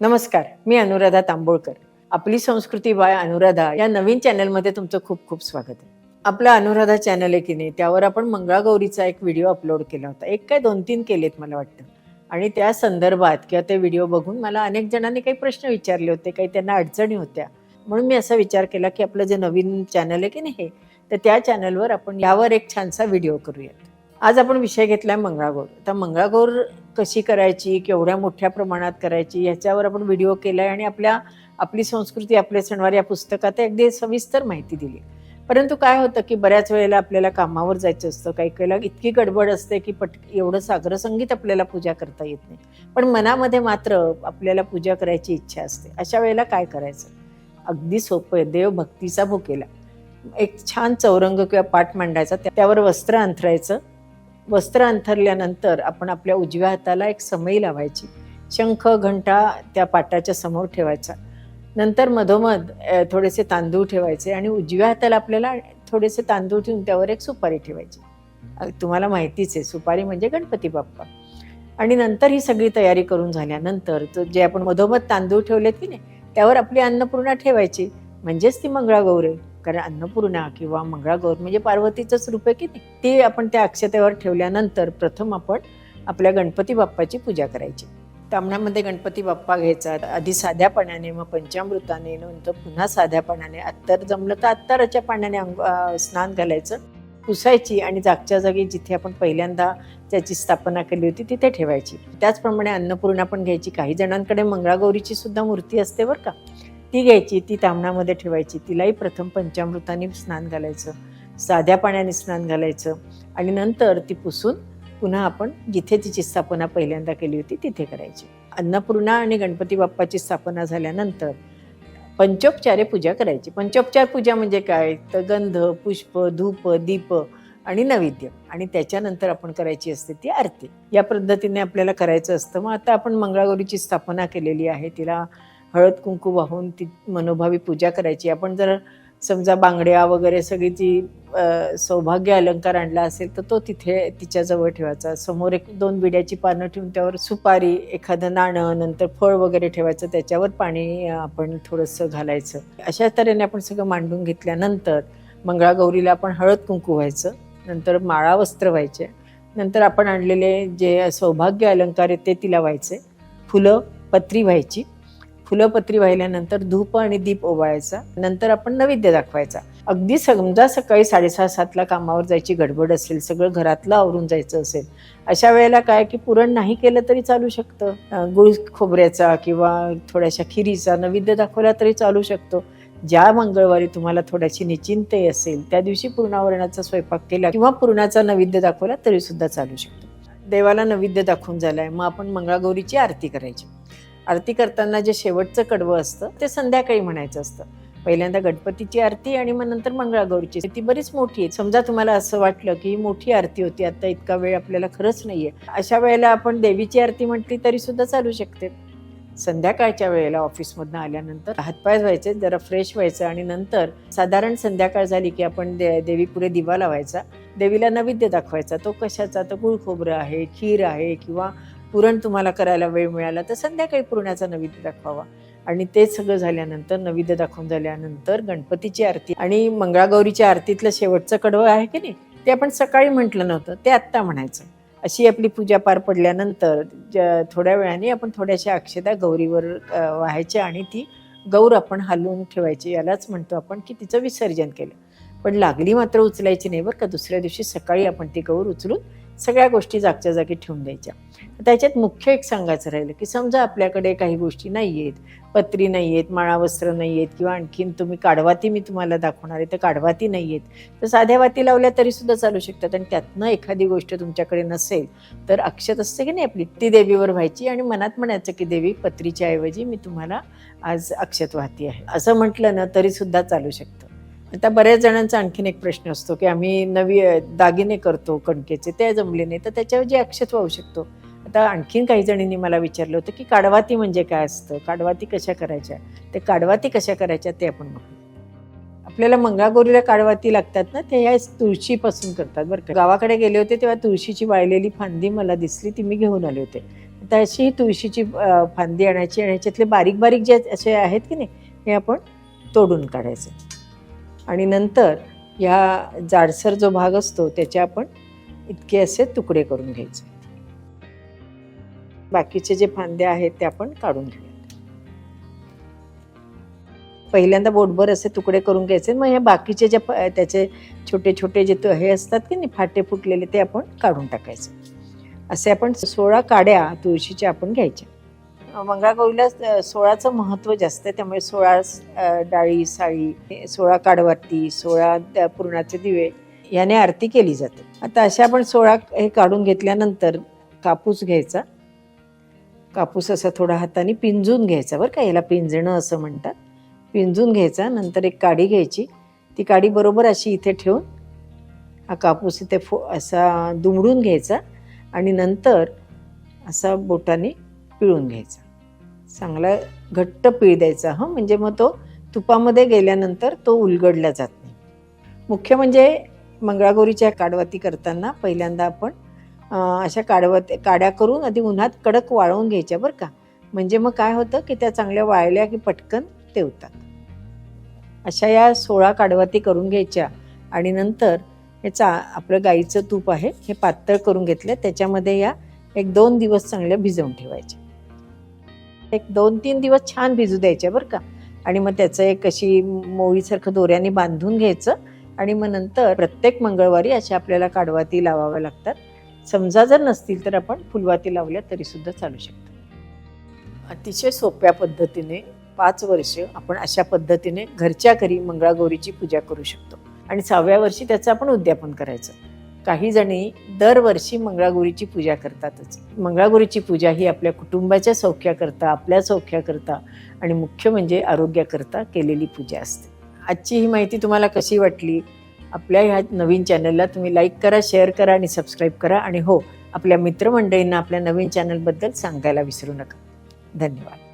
नमस्कार मी अनुराधा तांबोळकर. आपली संस्कृती बाय अनुराधा या नवीन चॅनलमध्ये तुमचं खूप खूप स्वागत आहे. आपला अनुराधा चॅनल आहे की नाही त्यावर आपण मंगळागौरीचा एक व्हिडिओ अपलोड केला होता. एक काय दोन तीन केलेत मला वाटतं. आणि त्या संदर्भात किंवा ते व्हिडिओ बघून मला अनेक जणांनी काही प्रश्न विचारले होते काही त्यांना अडचणी होत्या. म्हणून मी असा विचार केला की आपलं जे नवीन चॅनल आहे की नाही हे तर त्या चॅनलवर आपण यावर एक छानसा व्हिडिओ करूयात. आज आपण विषय घेतलाय मंगळागौर. आता मंगळागौर कशी करायची केवढ्या मोठ्या प्रमाणात करायची ह्याच्यावर आपण व्हिडिओ केला आहे आणि आपल्या आपली संस्कृती आपले सणवार या पुस्तकात अगदी सविस्तर माहिती दिली. परंतु काय होतं की बऱ्याच वेळेला आपल्याला कामावर जायचं असतं. काही वेळेला इतकी गडबड असते की पट एवढं सागर संगीत आपल्याला पूजा करता येत नाही. पण मनामध्ये मात्र आपल्याला पूजा करायची इच्छा असते. अशा वेळेला काय करायचं? अगदी सोपं आहे. देवभक्तीचा भुकेला. एक छान चौरंग किंवा पाठ मांडायचा. त्या- त्यावर वस्त्र अंथरायचं. वस्त्र अंथरल्यानंतर आपण आपल्या उजव्या हाताला एक समई लावायची. शंख घंटा त्या पाटाच्या समोर ठेवायचा. नंतर मधोमध थोडेसे तांदूळ ठेवायचे आणि उजव्या हाताला आपल्याला थोडेसे तांदूळ ठेवून त्यावर एक सुपारी ठेवायची. तुम्हाला माहितीच आहे सुपारी म्हणजे गणपती बाप्पा. आणि नंतर ही सगळी तयारी करून झाल्यानंतर जे आपण मधोमध तांदूळ ठेवलेत की नाही त्यावर आपली अन्नपूर्णा ठेवायची. म्हणजेच ती मंगळागौर. आहे कारण अन्नपूर्णा किंवा मंगळागौर म्हणजे पार्वतीचंच रूप आहे की नाही? ते आपण त्या अक्षतेवर ठेवल्यानंतर प्रथम आपण आपल्या गणपती बाप्पाची पूजा करायची. तामणामध्ये गणपती बाप्पा घ्यायचा आधी साध्या पाण्याने मग पंचामृताने नंतर पुन्हा साध्या पाण्याने अत्तर जमलं तर अत्तराच्या पाण्याने अंग स्नान घालायचं पुसायची आणि जागच्या जागी जिथे आपण पहिल्यांदा त्याची स्थापना केली होती तिथे ठेवायची. त्याचप्रमाणे अन्नपूर्णा पण घ्यायची. काही जणांकडे मंगळागौरीची सुद्धा मूर्ती असते बरं का. ती घ्यायची ती तामणामध्ये ठेवायची. तिलाही प्रथम पंचामृताने स्नान घालायचं साध्या पाण्याने स्नान घालायचं आणि नंतर ती पुसून पुन्हा आपण जिथे तिची स्थापना पहिल्यांदा केली होती तिथे करायची. अन्नपूर्णा आणि गणपती बाप्पाची स्थापना झाल्यानंतर पंचोपचारे पूजा करायची. पंचोपचार पूजा म्हणजे काय? तर गंध पुष्प धूप दीप आणि नैवेद्य. आणि त्याच्यानंतर आपण करायची असते ती आरती. या पद्धतीने आपल्याला करायचं असतं. मग आता आपण मंगळागौरीची स्थापना केलेली आहे. तिला हळद कुंकू वाहून ती मनोभावी पूजा करायची. आपण जर समजा बांगड्या वगैरे सगळी ती सौभाग्य अलंकार आणला असेल तर तो तिथे तिच्याजवळ ठेवायचा. समोर एक दोन बिड्याची पानं ठेवून त्यावर सुपारी एखादं नाणं नंतर फळ वगैरे ठेवायचं त्याच्यावर पाणी आपण थोडंसं घालायचं. अशा तऱ्हेने आपण सगळं मांडून घेतल्यानंतर मंगळागौरीला आपण हळद कुंकू व्हायचं. नंतर माळा वस्त्र व्हायचे. नंतर आपण आणलेले जे सौभाग्य अलंकार आहेत ते तिला व्हायचे. फुलं पत्री व्हायची. फुलपत्री वाहिल्यानंतर धूप आणि दीप ओवाळायचा. नंतर आपण नैवेद्य दाखवायचा. अगदी समजा सकाळी साडेसहा सातला कामावर जायची गडबड असेल सगळं घरातलं आवरून जायचं असेल अशा वेळेला काय की पुरण नाही केलं तरी चालू शकतं. गुळ खोबऱ्याचा किंवा थोड्याशा खिरीचा नैवेद्य दाखवला तरी चालू शकतो. ज्या मंगळवारी तुम्हाला थोड्याशी निचिंतही असेल त्या दिवशी पूर्णावरणाचा स्वयंपाक केला किंवा पूर्णाचा नैवेद्य दाखवला तरी सुद्धा चालू शकतो. देवाला नैवेद्य दाखवून झालाय मग आपण मंगळागौरीची आरती करायची. आरती करताना जे शेवटचं कडवं असतं ते संध्याकाळी म्हणायचं असतं. पहिल्यांदा गणपतीची आरती आणि मग नंतर मंगळागौरीची. ती बरीच मोठी आहे. समजा तुम्हाला असं वाटलं की ही मोठी आरती होती आता इतका वेळ आपल्याला खरंच नाहीये. अशा वेळेला आपण देवीची आरती म्हटली तरी सुद्धा चालू शकते. संध्याकाळच्या वेळेला ऑफिसमधनं आल्यानंतर हातपाय व्हायचे जरा फ्रेश व्हायचं आणि नंतर साधारण संध्याकाळ झाली की आपण दे देवीपुढे दिवा लावायचा. देवीला नैवेद्य दाखवायचा. तो कशाचा? तर गुळ खोबरं आहे खीर आहे किंवा पुरण तुम्हाला करायला वेळ मिळाला तर संध्याकाळी पुरणाचा नैवेद्य दाखवावा. आणि ते सगळं झाल्यानंतर नैवेद्य दाखवून झाल्यानंतर गणपतीची आरती. आणि मंगळागौरीच्या आरतीतलं शेवटचं कडवं आहे की नाही ते आपण सकाळी म्हटलं नव्हतं ते आत्ता म्हणायचं. अशी आपली पूजा पार पडल्यानंतर थोड्या वेळाने आपण थोड्याशा अक्षता गौरीवर व्हायच्या आणि ती गौर आपण हलवून ठेवायची यालाच म्हणतो आपण की तिचं विसर्जन केलं. पण लागली मात्र उचलायची नाही बरं का दुसऱ्या दिवशी सकाळी आपण ती गौर उचलून सगळ्या गोष्टी जागच्या जागी ठेवून द्यायच्या. त्याच्यात मुख्य एक सांगायचं राहिलं की समजा आपल्याकडे काही गोष्टी नाही आहेत पत्री नाही आहेत माळावस्त्र नाही आहेत किंवा आणखीन तुम्ही काढवाती मी तुम्हाला दाखवणार आहे तर काढवाती नाही आहेत तर साध्या वाती लावल्या तरी सुद्धा चालू शकतात आणि त्यातनं एखादी गोष्ट तुमच्याकडे नसेल तर अक्षत असते की नाही आपली? ती देवीवर व्हायची आणि मनात म्हणायचं की देवी पत्रीच्या ऐवजी मी तुम्हाला आज अक्षत वाहती आहे. असं म्हटलं ना तरी सुद्धा चालू शकतं. आता बऱ्याच जणांचा आणखीन एक प्रश्न असतो की आम्ही नवी दागिने करतो कणकेचे ते जमले नाही तर त्याच्याऐवजी अक्षत वाहू शकतो. आता आणखीन काही जणींनी मला विचारलं होतं की काडवाती म्हणजे काय असतं? काडवाती कशा करायच्या? ते काडवाती कशा करायच्या ते आपण बघू. आपल्याला मंगागोरीला काडवाती लागतात ना ते ह्या तुळशीपासून करतात बरं का. गावाकडे गेले होते तेव्हा तुळशीची वाळलेली फांदी मला दिसली ती मी घेऊन आले होते. आता अशी ही तुळशीची फांदी आणायची आणि ह्याच्यातले बारीक बारीक जे असे आहेत की नाही हे आपण तोडून काढायचं. आणि नंतर ह्या जाडसर जो भाग असतो त्याचे आपण इतके असे तुकडे करून घ्यायचे. बाकीचे जे फांदे आहेत ते आपण काढून घेऊयात. पहिल्यांदा बोटभर असे तुकडे करून घ्यायचे मग हे बाकीचे जे त्याचे छोटे छोटे जे तो- हे असतात की नाही फाटे फुटलेले ते आपण काढून टाकायचे. असे आपण सोळा काड्या तुळशीच्या आपण घ्यायच्या मंगळागौरीला सोळाचं महत्त्व जास्त आहे त्यामुळे सोळा डाळी साळी सोळा काडवाती सोळा द- पुरणाचे दिवे याने आरती केली जाते. आता अशा आपण सोळा हे काढून घेतल्यानंतर कापूस घ्यायचा. कापूस असा थोडा हाताने पिंजून घ्यायचा बरं का याला पिंजणं असं म्हणतात. पिंजून घ्यायचा नंतर एक काडी घ्यायची. ती काडी बरोबर अशी इथे ठेवून हा कापूस इथे फो असा दुमडून घ्यायचा आणि नंतर असा बोटाने पिळून घ्यायचा. चांगला घट्ट पिळ द्यायचा हं? म्हणजे मग तो तुपामध्ये गेल्यानंतर तो उलगडला जात नाही. मुख्य म्हणजे मंगळागौरीच्या काडवाती करताना पहिल्यांदा आपण अशा काडवत काड्या करून आधी उन्हात कडक वाळवून घ्यायच्या बरं का. म्हणजे मग काय होतं की त्या चांगल्या वाळल्या की पटकन तेवतात. अशा या सोळा काडवाती करून घ्यायच्या आणि नंतर याचा चा आपलं गाईचं तूप आहे हे पातळ करून घेतलं त्याच्यामध्ये या एक दोन दिवस चांगल्या भिजवून ठेवायच्या. एक दोन तीन दिवस छान भिजू द्यायच्या बरं का. आणि मग त्याचं एक अशी मोळीसारखं दोऱ्याने बांधून घ्यायचं. आणि मग नंतर प्रत्येक मंगळवारी अशा आपल्याला काढवाती लावाव्या लागतात. समजा जर नसतील तर आपण फुलवाती लावल्या तरीसुद्धा चालू शकतो. अतिशय सोप्या पद्धतीने पाच वर्ष आपण अशा पद्धतीने घरच्या घरी मंगळागौरीची पूजा करू शकतो. आणि सहाव्या वर्षी त्याचं आपण उद्यापन करायचं. काही जणी दरवर्षी मंगळागौरीची पूजा करतातच. मंगळागौरीची पूजा ही आपल्या कुटुंबाच्या सौख्याकरता आपल्या सौख्याकरता आणि मुख्य म्हणजे आरोग्याकरता केलेली पूजा असते. आजची ही माहिती तुम्हाला कशी वाटली? आपल्या ह्या नवीन चॅनलला तुम्ही लाईक करा शेअर करा आणि सबस्क्राईब करा आणि हो आपल्या मित्रमंडळींना आपल्या नवीन चॅनलबद्दल सांगायला विसरू नका. धन्यवाद.